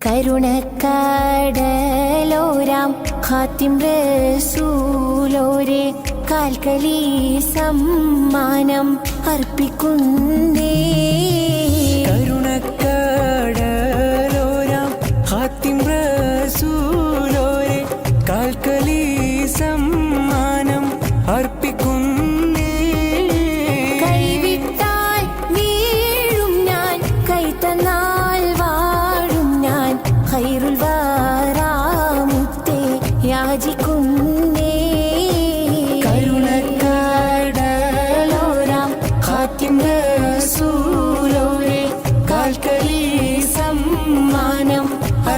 കരുണക്കാടലോരാം ഖാത്തിം റസൂലോരെ കാൽക്കലി സമ്മാനം അർപ്പിക്കുന്നേ. കരുണക്കാടലോരാം ഖാത്തിം റസൂലോരെ കാൽക്കലി സമ്മാനം അർപ്പിക്കുന്നേ. കൈവിട്ടാൽ വീഴും ഞാൻ കൈത്തന്ന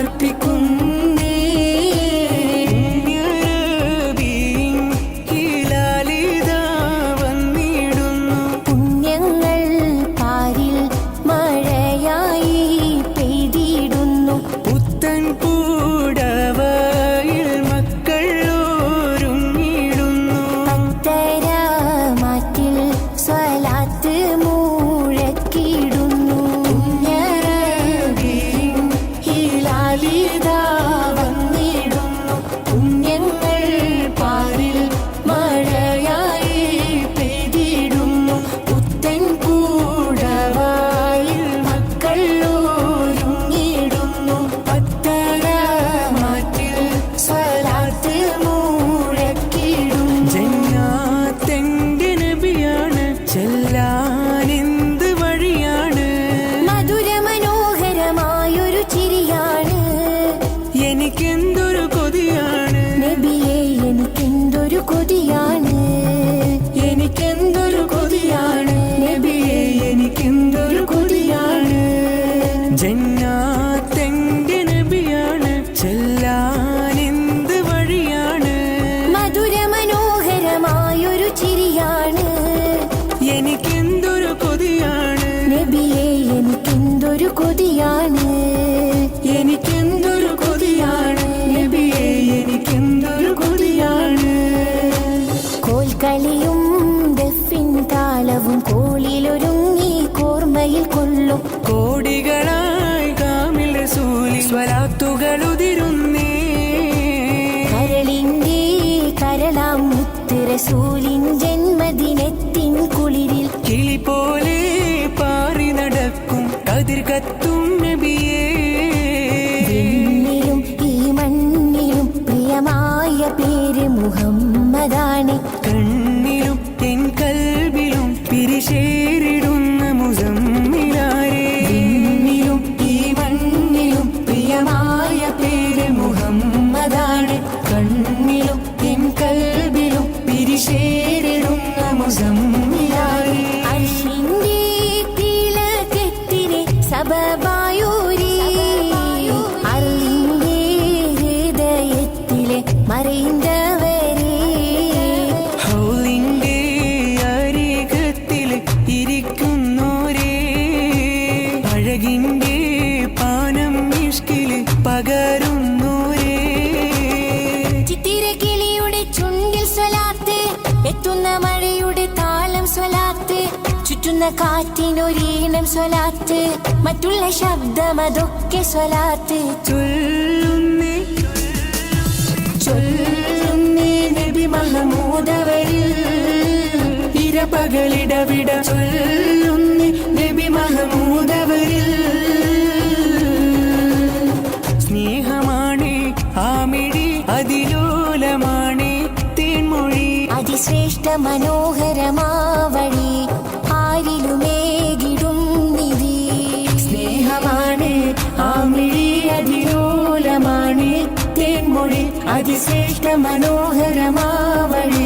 Arctic ജന്ന ഓർമ്മയിൽ കൊള്ളും. കോടികളായി കാമിൽ സൂലി സ്വരാത്തുകളുതിരുന്നേ കരളിന്റെ കരളാം മുത്ത് റസൂലിൻ ജന്മദിനത്തിൻ കുളിരിൽ കിളി പോലെ പാറി നടക്കും. കതിർ കത്തും Ababa വീശുന്ന കാറ്റിനൊരീണം സ്വലാത്ത് മറ്റുള്ള ശബ്ദം അതൊക്കെ സ്വലാത്ത്. സ്നേഹമാണ് ആമിടി അതിലോലമാണ് തീൻമൊഴി. അതിശ്രേഷ്ഠ മനോഹരമാവണി. அதிசேஷ்ட மனோகரமாவழி